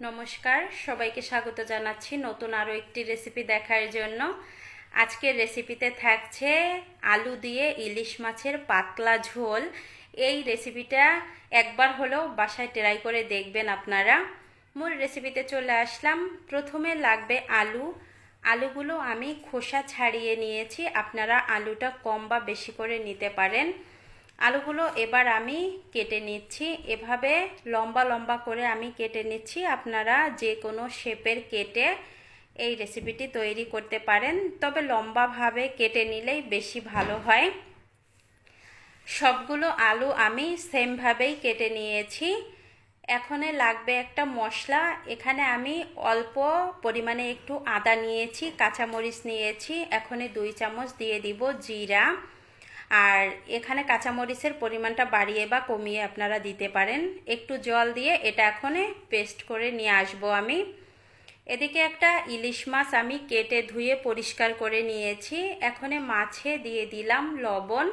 নমস্কার, সবাইকে স্বাগত জানাচ্ছি নতুন আরও একটি রেসিপি দেখার জন্য। আজকের রেসিপিতে থাকছে আলু দিয়ে ইলিশ মাছের পাতলা ঝোল। এই রেসিপিটা একবার হলেও বাসায় ট্রাই করে দেখবেন আপনারা। মূল রেসিপিতে চলে আসলাম। প্রথমে লাগবে আলু। আলুগুলো আমি খোসা ছাড়িয়ে নিয়েছি। আপনারা আলুটা কম বা বেশি করে নিতে পারেন। আলুগুলো এবার আমি কেটে নিচ্ছি। এভাবে লম্বা লম্বা করে আমি কেটে নিচ্ছি। আপনারা যে কোনো শেপের কেটে এই রেসিপিটি তৈরি করতে পারেন। তবে লম্বাভাবে কেটে নিলেই বেশি ভালো হয়। সবগুলো আলু আমি সেমভাবেই কেটে নিয়েছি। এখানে লাগবে একটা মশলা। এখানে আমি অল্প পরিমাণে একটু আদা নিয়েছি, কাঁচামরিচ নিয়েছি। এখানে দুই চামচ দিয়ে দিব জিরা। আর এখানে কাঁচামরিচের পরিমাণটা বাড়িয়ে বা কমিয়ে আপনারা দিতে পারেন। একটু জল দিয়ে এটা এখনে পেস্ট করে নিয়ে আসব আমি। এদিকে একটা ইলিশ মাছ আমি কেটে ধুয়ে পরিষ্কার করে নিয়েছি। এখনে মাছে দিয়ে দিলাম লবণ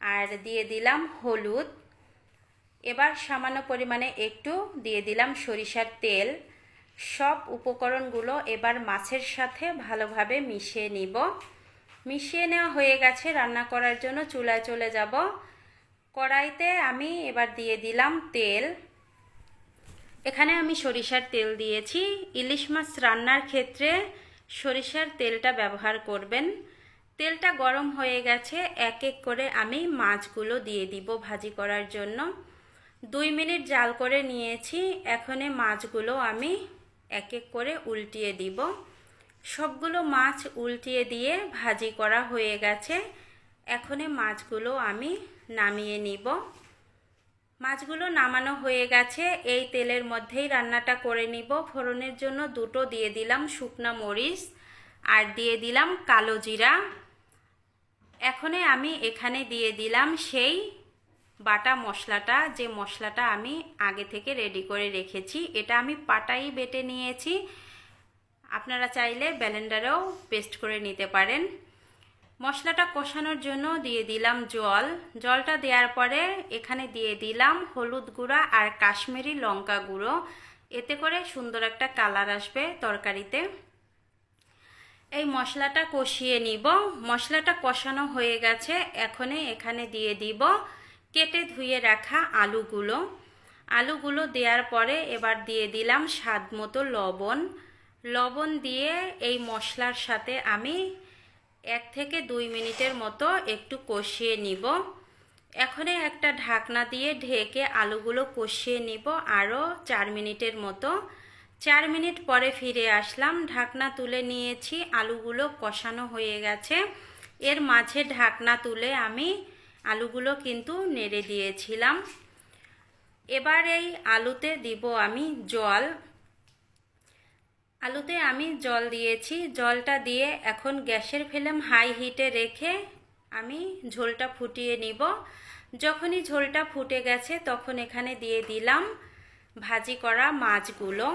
আর দিয়ে দিলাম হলুদ। এবার সামান্য পরিমাণে একটু দিয়ে দিলাম সরিষার তেল। সব উপকরণগুলো এবার মাছের সাথে ভালোভাবে মিশিয়ে নিব। মিশিয়ে নেওয়া হয়ে গেছে রান্না করার জন্য চুলায় চলে যাব। কড়াইতে আমি এবার দিয়ে দিলাম তেল। এখানে আমি সরিষার তেল দিয়েছি। ইলিশ মাছ রান্নার ক্ষেত্রে সরিষার তেলটা ব্যবহার করবেন। তেলটা গরম হয়ে গেছে এক এক করে আমি মাছগুলো দিয়ে দিব ভাজি করার জন্য। দুই মিনিট জাল করে নিয়েছি, এখনে মাছগুলো আমি এক এক করে উল্টিয়ে দিব। সবগুলো মাছ উল্টিয়ে দিয়ে ভাজি করা হয়ে গেছে। এখনে মাছগুলো আমি নামিয়ে নিব। মাছগুলো নামানো হয়ে গেছে। এই তেলের মধ্যেই রান্নাটা করে নিব। ফোড়নের জন্য দুটো দিয়ে দিলাম শুকনা মরিচ আর দিয়ে দিলাম কালো জিরা। এখনে আমি এখানে দিয়ে দিলাম সেই বাটা মশলাটা। যে মশলাটা আমি আগে থেকে রেডি করে রেখেছি, এটা আমি পাটাই বেটে নিয়েছি। আপনারা চাইলে ব্যালেন্ডারেও পেস্ট করে নিতে পারেন। মশলাটা কষানোর জন্য দিয়ে দিলাম জল। জলটা দেওয়ার পরে এখানে দিয়ে দিলাম হলুদ গুঁড়া আর কাশ্মীরি লঙ্কা গুঁড়ো। এতে করে সুন্দর একটা কালার আসবে তরকারিতে। এই মশলাটা কষিয়ে নিব। মশলাটা কষানো হয়ে গেছে। এখনই এখানে দিয়ে দিব কেটে ধুয়ে রাখা আলুগুলো। আলুগুলো দেওয়ার পরে এবার দিয়ে দিলাম স্বাদ মতো লবণ। লবণ দিয়ে এই মশলার সাথে আমি এক থেকে দুই মিনিটের মতো একটু কষিয়ে নিব। এখনে একটা ঢাকনা দিয়ে ঢেকে আলুগুলো কষিয়ে নিব আরও চার মিনিটের মতো। চার মিনিট পরে ফিরে আসলাম, ঢাকনা তুলে নিয়েছি, আলুগুলো কষানো হয়ে গেছে। এর মাঝে ঢাকনা তুলে আমি আলুগুলো কিন্তু নেড়ে দিয়েছিলাম। এবার এই আলুতে দিব আমি জল। আলুতে আমি জল দিয়েছি। জলটা দিয়ে এখন গ্যাসের ফ্লেম হাই হিটে রেখে আমি ঝোলটা ফুটিয়ে নিব। যখনই ঝোলটা ফুটে গেছে তখন এখানে দিয়ে দিলাম ভাজি করা মাছগুলো।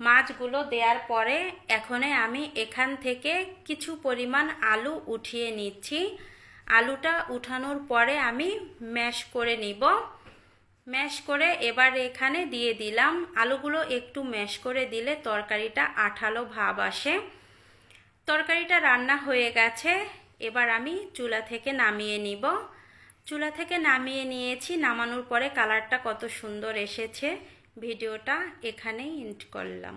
মাছগুলো দেওয়ার পরে এখনে আমি এখান থেকে কিছু পরিমাণ আলু উঠিয়ে নিচ্ছি। আলুটা উঠানোর পরে আমি ম্যাশ করে নিব। ম্যাশ করে এবার এখানে দিয়ে দিলাম আলুগুলো একটু ম্যাশ করে দিলে তরকারিটা আঠালো ভাব আসে। তরকারিটা রান্না হয়ে গেছে। এবার আমি চুলা থেকে নামিয়ে নিব। চুলা থেকে নামিয়ে নিয়েছি। নামানোর পরে কালারটা কত সুন্দর এসেছে। ভিডিওটা এখানেই ইন্ট করলাম।